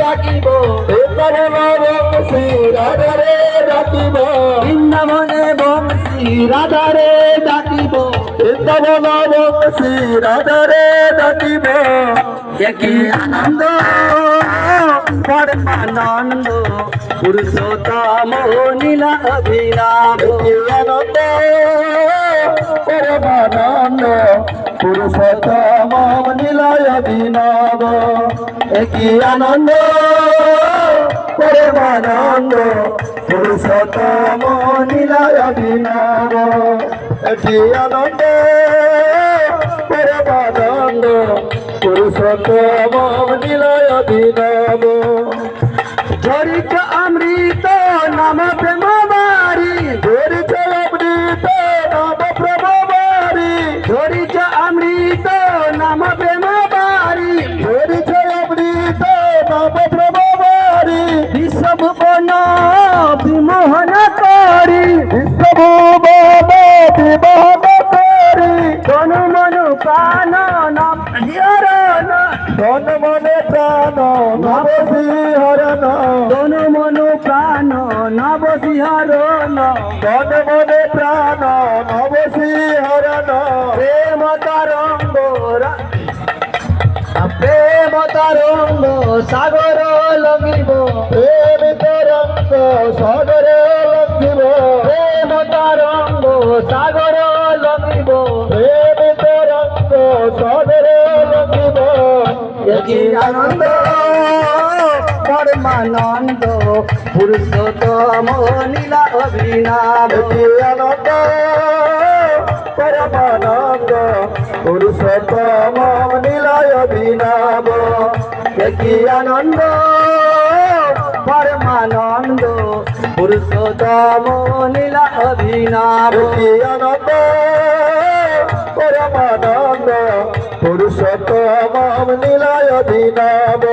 ডাকিব। এবারে বংশী রাধারে ডাকিব। বৃন্দাবনে বংশী রাধারে ডাকিব। এবারে বংশী রাধারে ডাকিব। দেখি আনন্দ পরমানন্দ পুরুষোত্তম নীলা কি আনন্দ পরমানন্দ পুরুষোত্তম নীলয় বিনব একই আনন্দ, পরমানন্দ। পুরুষোত্তম নীলয় বিনব একই আনন্দ, পরমানন্দ। পুরুষোত্তম নীলয় বিনব ঝরিত অমৃত নাম সাগর লগিব প্রেম তরঙ্গ সাগরে লঙ্ঘিব প্রেম তরঙ্গ সাগর লগিব প্রেম তরঙ্গ সাগরে লঙ্ঘিব কি আনন্দ? পরমানন্দ পুরুষোত্তম নীলা অভিনাম আনন্দ? পরমানন্দ পুরুষোত্তম নীলয় বিনাব কি আনন্দ? পরমানন্দ পুরুষোত্তম নীলা অভিনাম কি আনন্দ? পরমানন্দ পুরুষোত্তম নীলয় বিনাব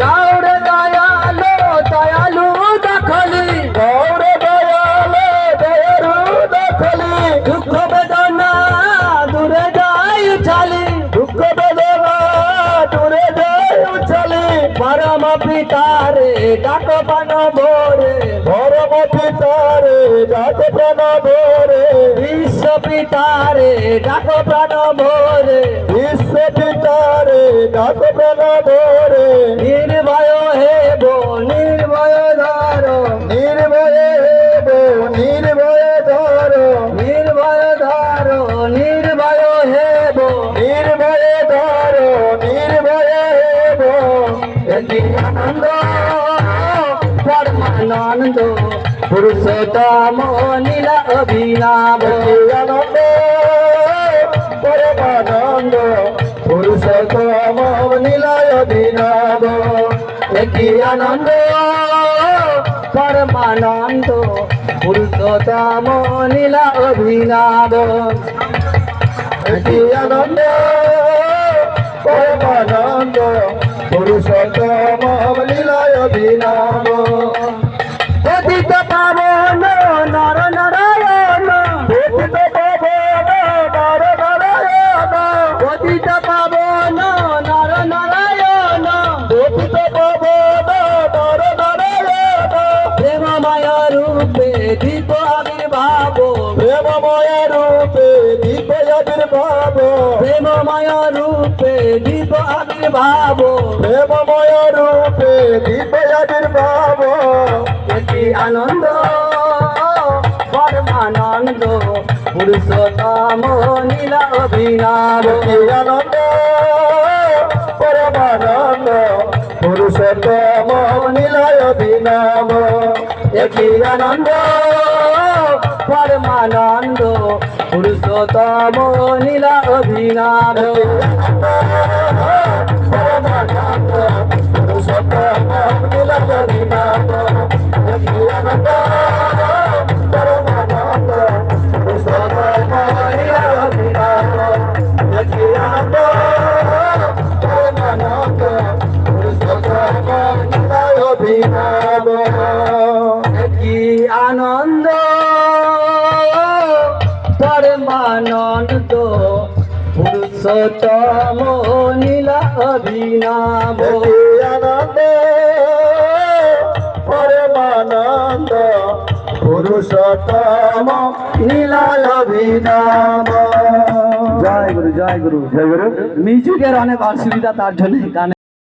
গৌর দয়ালো দয়ালু দখলি। গৌর ডাক প্রাণ ভোরে। বিশ্ব পিতারে ডাক প্রাণ ভোরে। বিশ্ব পিতারে ডাক প্রাণ ভোরে। নির্ভয় হেব নির্ভয় ধর। নির্ভয়ে হেব নির্ভয়ে ধর। নির্ভয় ধর নির্ভয় হেব নির্ভয়ে ধর নির্ভয়ে হেব আনন্দ পরমানন্দ। পুরুষোত্তম নীলা আনন্দ পরমানন্দ পুরুষোত্তম নীলয় বিনাব একটি আনন্দ, পরমানন্দ পুরুষোত্তম নীলা অভিনাম কি আনন্দ পরমানন্দ পুরুষোত্তম লীলয় বিনাম প্রেমময় রূপে দীপ আবির্ভাব। প্রেমময় রূপে দীপ আবির্ভাব। একটি আনন্দ পরমানন্দ পুরুষোত্তম নীলা অভিনাম কি আনন্দ পরমানন্দ পুরুষোত্তম নীলয় বিনাম একই আনন্দ পরমানন্দ পুরুষোত্তম নীলা অভিনাম পরমানন্দ তম নীলাভি নাম আনন্দ পরমানন্দ পুরুষতম নীলাভি নাম জয় গুরু জয় গুরু। জয় গুরু। মিউজিকের অনেক অসুবিধা তার জন্য গানে